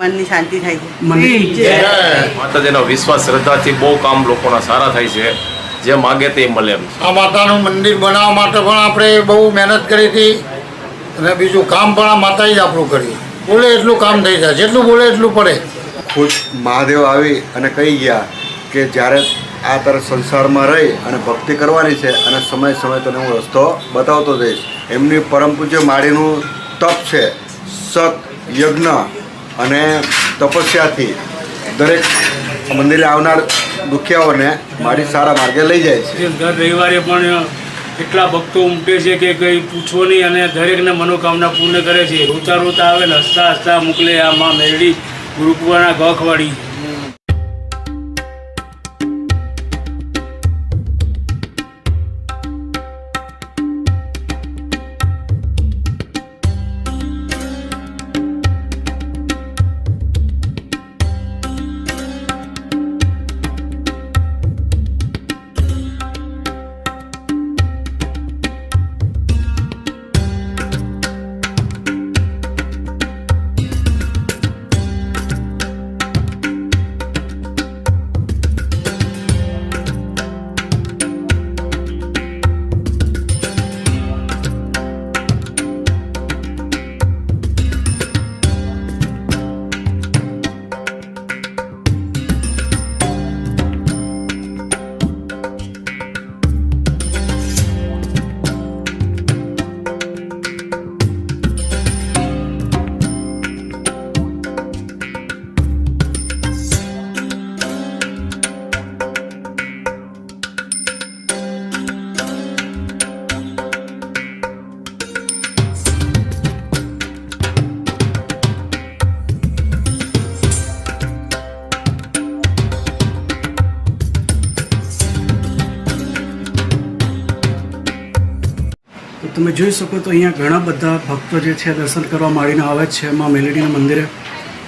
મનની શાંતિ થાય છે. માતાજીનો વિશ્વાસ શ્રદ્ધાથી બહુ કામ લોકોના સારા થાય છે. જે માગે તે મળે એમ છે. આ માતાનું મંદિર બનાવવા માટે પણ આપણે બહુ મહેનત કરી હતી. અને બીજું કામ પણ આ માતાએ જ આપણું કર્યું. બોલે એટલું કામ થઈ જાય. જેટલું બોલે એટલું પડે. ખુદ મહાદેવ આવી અને કહી ગયા કે જ્યારે આ તારે સંસારમાં રહી અને ભક્તિ કરવાની છે અને સમય સમય તને હું રસ્તો બતાવતો જઈશ. એમની પરમ પૂજ્ય માળીનું તપ છે. સત યજ્ઞ અને તપસ્યાથી દરેક મંદિરે આવનાર દુખિયાઓને મારી સારા માર્ગે લઈ જાય છે. દર રવિવારે પણ એટલા ભક્તો ઉમટે છે કે કંઈ પૂછો નહીં અને દરેકને મનોકામના પૂર્ણ કરે છે. રોતા રોતા આવે ને હસતા હસતા મોકલે આ મા મેરડી ગુરુકુવાના ગોખવાડી. તમે જોઈ શકો તો અહીંયા ઘણા બધા ભક્તો જે છે દર્શન કરવા માંડીને આવે છે મા મેલેડીના મંદિરે.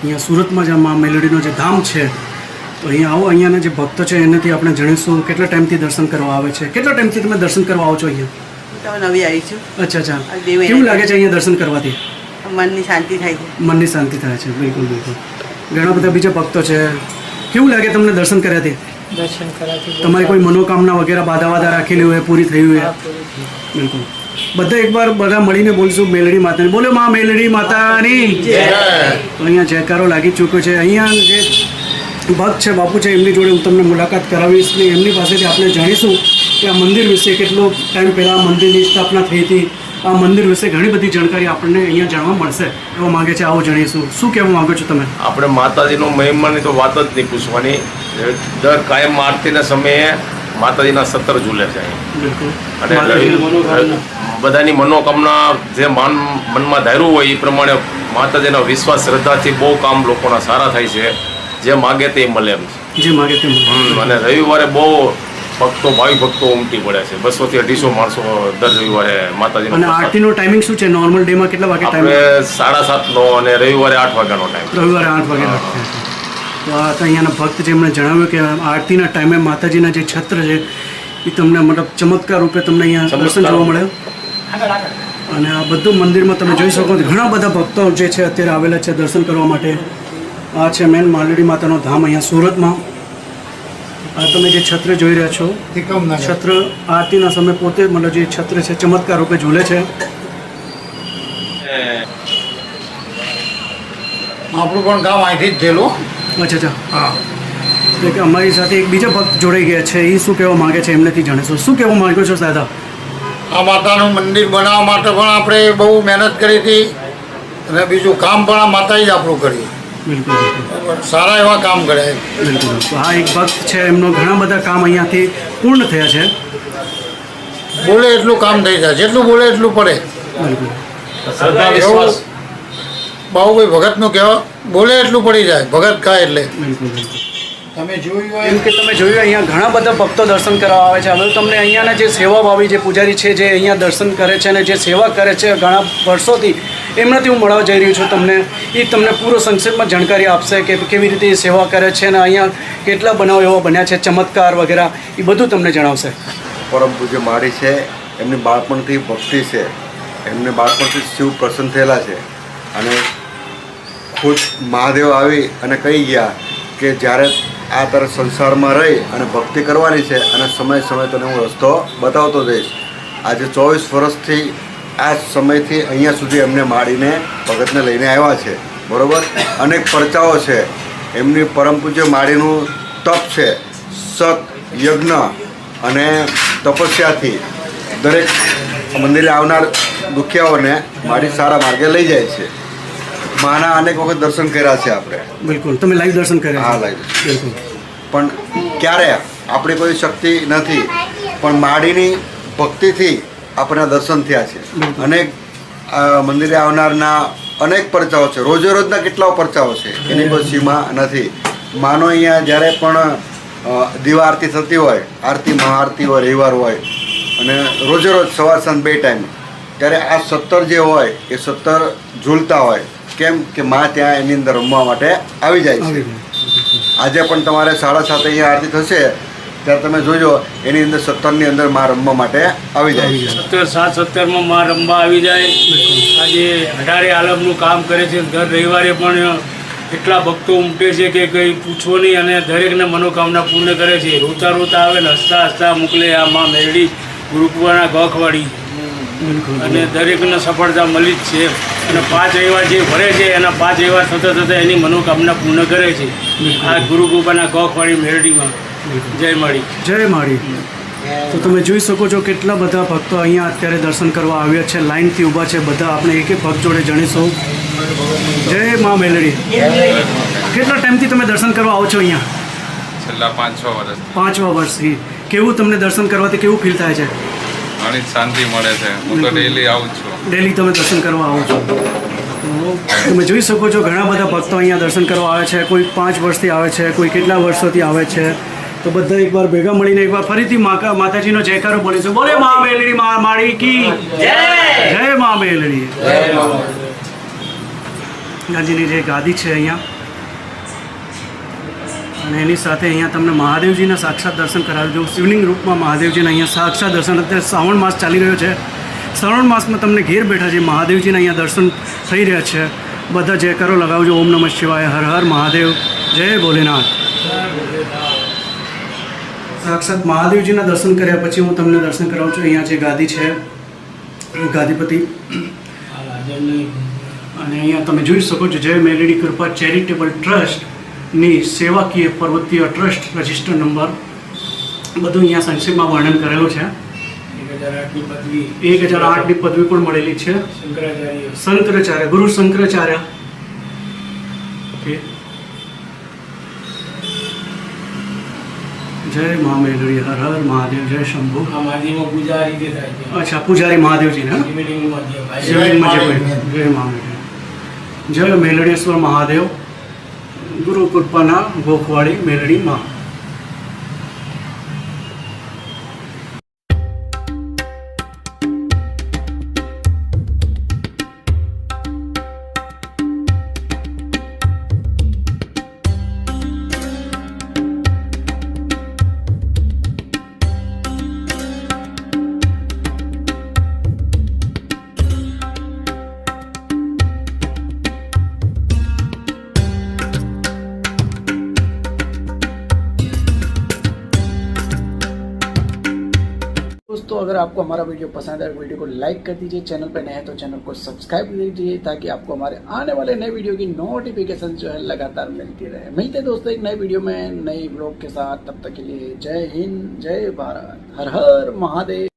અહીંયા સુરતમાં જ મા મેલેડીનો જે ધામ છે તો અહીંયા આવો અહીંયાના જે ભક્તો છે એનાથી આપણે જાણીશું કેટલા ટાઈમથી દર્શન કરવા આવે છે. કેટલા ટાઈમથી તમે દર્શન કરવા આવો છો અહીંયા? નવી આવી છું. અચ્છા અચ્છા. કેવું લાગે છે અહીંયા દર્શન કરવાથી? મનની શાંતિ થાય છે. મનની શાંતિ થાય છે બિલકુલ બિલકુલ. ઘણા બધા બીજા ભક્તો છે. કેવું લાગે તમને દર્શન કર્યાથી? દર્શન તમારી કોઈ મનોકામના વગેરે બાધા વાધા રાખેલી હોય પૂરી થઈ હોય? થયું. બિલકુલ. બધા એકવાર બધા મળીને બોલશું મેલડી માતાની. બોલો માં મેલડી માતાની. તો અહીંયા જયકારો લાગી ચૂક્યો છે. અહીંયા જે ભક્ત છે બાપુ છે એમની જોડે હું તમને મુલાકાત કરાવીશ ને એમની પાસેથી આપણે જાણીશું કે આ મંદિર વિશે કેટલો ટાઈમ પહેલાં મંદિરની સ્થાપના થઈ હતી. આ મંદિર વિશે ઘણી બધી જાણકારી આપણને અહીંયા જાણવા મળશે એવો માંગે છે. આવો જાણીશું. શું કહેવા માંગો છો તમે? આપણે માતાજીનો મહિમાની તો વાત જ નહીં પૂછવાની. દર કાયમ આરતીના સમયે માતાજીના સત્તર ઝૂલે છે અહીં. અને. બધાની મનોકામના જે મન મનમાં ધાર્યું હોય એ પ્રમાણે માતાજીના વિશ્વાસ શ્રદ્ધાથી બહુ કામ લોકોના સારા થાય છે. જે માગે તે મળે એમ છે. જે માગે તે અને રવિવારે બહુ ભક્તો ભાવિ ભક્તો ઉમટી પડે છે. બસો થી અઢીસો માણસો દર રવિવારે માતાજી અને. આરતીનો ટાઈમિંગ શું છે? નોર્મલ ડેમાં કેટલા વાગે ટાઈમ સાડા સાડા સાતનો અને રવિવારે આઠ વાગ્યાનો ટાઈમ રવિવારે આઠ વાગે રાખે છે તો આ તો અહીંયાના ભક્ત જેમણે જણાવ્યું કે આરતીના ટાઈમે માતાજીના જે છત્ર છે એ તમને મતલબ ચમત્કાર રૂપે તમને અહીંયા દર્શન. જોવા મળે અને આ બધું મંદિરમાં તમે જોઈ શકો છો. ઘણા બધા ભક્તો જે છે અત્યારે આવેલા છે દર્શન કરવા માટે. આ છે મેન માલડી માતાનો ધામ અહીંયા સુરતમાં. આ તમે જે છત્ર જોઈ રહ્યા છો છત્ર આરતીના સમયે પોતે મતલબ જે છત્ર છે ચમત્કાર રૂપે ઝૂલે છે. આપણું પણ ગામ અહીંથી જ થયેલું. અચ્છા અચ્છા. હા. એટલે કે અમારી સાથે એક બીજા ભક્ત જોડાઈ ગયા છે. એ શું કહેવા માંગે છે એમનેથી જાણીશું શું કહેવા માગો છો દાદા? આ માતાનું મંદિર બનાવવા માટે પણ આપણે બહુ મહેનત કરી હતી. અને બીજું કામ પણ આ માતાએ જ આપણું કર્યું. બિલકુલ સારા એવા કામ કર્યા બિલકુલ તો આ એક ભક્ત છે. એમનો ઘણા બધા કામ અહીંયાથી પૂર્ણ થયા છે. બોલે એટલું કામ થઈ જાય. જેટલું બોલે એટલું પડે. બિલકુલ. શ્રદ્ધા એવું વિશ્વાસ. બાહુભાઈ ભગતનું કહેવા બોલે એટલું પડી જાય ભગત કાય એટલે. તમે જોયું હોય એમ કે તમે જોયું અહીંયા ઘણા બધા ભક્તો દર્શન કરવા આવે છે. હવે તમને અહીંયાના જે સેવાભાવી જે પૂજારી છે જે અહીંયા દર્શન કરે છે અને જે સેવા કરે છે ઘણા વર્ષોથી એમનાથી હું મળવા જઈ રહ્યું છું તમને. એ તમને પૂરો સંક્ષેપમાં જાણકારી આપશે કે કેવી રીતે એ સેવા કરે છે અને અહીંયા કેટલા બનાવ એવા બન્યા છે ચમત્કાર વગેરે. એ બધું તમને જણાવશે. પરમ પૂજ્ય માળી છે એમની બાળપણથી ભક્તિ છે. એમને બાળપણથી શિવ પ્રસન્ન થયેલા છે. અને ખુદ મહાદેવ આવી અને કહી ગયા કે જ્યારે આ તારે સંસારમાં રહી અને ભક્તિ કરવાની છે અને સમય સમય તને હું રસ્તો બતાવતો જઈશ. આજે ચોવીસ વર્ષથી આ સમયથી અહીંયા સુધી એમને માડીને ભગતને લઈને આવ્યા છે. બરાબર? અનેક પરચાઓ છે. એમની પરમ પૂજ્ય માળીનું તપ છે. સત યજ્ઞ અને તપસ્યાથી દરેક મંદિરે આવનાર દુખિયાઓને મારી સારા માર્ગે લઈ જાય છે. માના અનેક વખત દર્શન કર્યા છે આપણે. બિલકુલ. તમે લાઈવ દર્શન કર્યા હા લાઈવ બિલકુલ. પણ ક્યારે આપણી કોઈ શક્તિ નથી પણ માડીની ભક્તિથી આપણા દર્શન થયા છે. અનેક મંદિરે આવનારના અનેક પરચાઓ છે. રોજે રોજના કેટલાઓ પરચાઓ છે? એની કોઈ સીમા નથી. માનો અહીંયા જ્યારે પણ દીવા આરતી થતી હોય આરતી મહાઆરતી હોય રવિવાર હોય અને રોજે રોજ સવાર સાંજ બે ટાઈમ ત્યારે આ સત્તર જે હોય એ સત્તર ઝૂલતા હોય કેમ કે માં ત્યાં એની અંદર રમવા માટે આવી જાય છે. આજે પણ તમારે સાડા સાત અહીંયા આરતી થશે ત્યારે તમે જોજો એની અંદર સત્તરની અંદરમાં રમવા માટે આવી જાય છે. સત્તર સાત સત્તરમાં માં રમવા આવી જાય. આજે અઢારે આલમનું કામ કરે છે દર રવિવારે પણ એટલા ભક્તો ઉમટે છે કે કંઈ પૂછવો નહીં અને દરેકને મનોકામના પૂર્ણ કરે છે. રોતા રોતા આવે ને હસતા હસતા મોકલે આ માં મેરડી ગુરુકુવાના ગોખવાડી. અને દરેકને સફળતા મળી જ છે. અને પાંચ રવિવાર જે ભરે છે એના પાંચ રવિવાર થતાં થતાં એની મનોકામના પૂર્ણ કરે છે. આ ગુરુ ગોપાના ગોખવાડી મેરડીમાં. જય માળી. જય માળી. તો તમે જોઈ શકો છો કેટલા બધા ભક્તો અહીંયા અત્યારે દર્શન કરવા આવ્યા છે લાઇનથી ઊભા છે બધા આપણે એક એક ભક્ત જોડે જણીશું. જય મા મેલડી. કેટલા ટાઈમથી તમે દર્શન કરવા આવો છો અહીંયા? છેલ્લા પાંચ છ વર્ષ પાંચમા વર્ષથી. કેવું તમને દર્શન કરવાથી કેવું ફીલ થાય છે? ઘણી જ શાંતિ મળે છે. હું તો ડેલી આવું જ છું. ડેલી તમે દર્શન કરવા આવો છો. તમે જોઈ શકો છો ઘણા બધા ભક્તો અહીંયા દર્શન કરવા આવે છે. કોઈ પાંચ વર્ષથી આવે છે કોઈ કેટલા વર્ષોથી આવે છે. તો બધા એકવાર ભેગા મળીને એકવાર ફરીથી માતાજીનો જયકારો બોલીશું બોલે મા મેલડી મા માળી કી. જય! જય મા મેલડી. ગાંધીની જે ગાદી છે અહીંયા. અને એની સાથે અહીંયા તમને મહાદેવજીના સાક્ષાત દર્શન કરાવ્યું જો શિવલિંગ રૂપમાં મહાદેવજીના અહીંયા સાક્ષાત દર્શન અત્યારે શ્રાવણ માસ ચાલી રહ્યો છે. શ્રાવણ માસમાં તમને ઘેર બેઠા છે મહાદેવજીના અહીંયા દર્શન થઈ રહ્યા છે, બધા જયકારો લગાવજો. ઓમ નમઃ શિવાય. હર હર મહાદેવ. જય ભોલેનાથ. સાક્ષાત મહાદેવજીના દર્શન કર્યા પછી હું તમને દર્શન કરાવું છું. અહીંયા જે ગાદી છે ગાદીપતિ. અને અહીંયા તમે જોઈ શકો છો, જય મેલેડી કૃપા ચેરિટેબલ ટ્રસ્ટની સેવાકીય પર્વતીય ટ્રસ્ટ રજિસ્ટર નંબર બધું અહીંયા સંક્ષેપમાં વર્ણન કરેલું છે. એક હજાર આઠની પદવી. પણ મળેલી છે. શંકરાચાર્ય. ગુરુ શંકરાચાર્ય. ઓકે. જય મા મેલડી હર હર મહાદેવ જય શંભુ. અચ્છા પૂજારી મહાદેવજી ને જય મા જય મેલડેશ્વર મહાદેવ ગુરુ કૃપાના ગોખવાડી મેલડી आपको हमारा वीडियो पसंद आए, वीडियो को लाइक कर दीजिए, चैनल पर नए हैं तो चैनल को सब्सक्राइब कर दीजिए ताकि आपको हमारे आने वाले नए वीडियो की नोटिफिकेशन जो है लगातार मिलती रहे। मिलते हैं दोस्तों एक नए वीडियो में, नए ब्लॉग के साथ। तब तक के लिए जय हिंद, जय भारत। हर हर महादेव।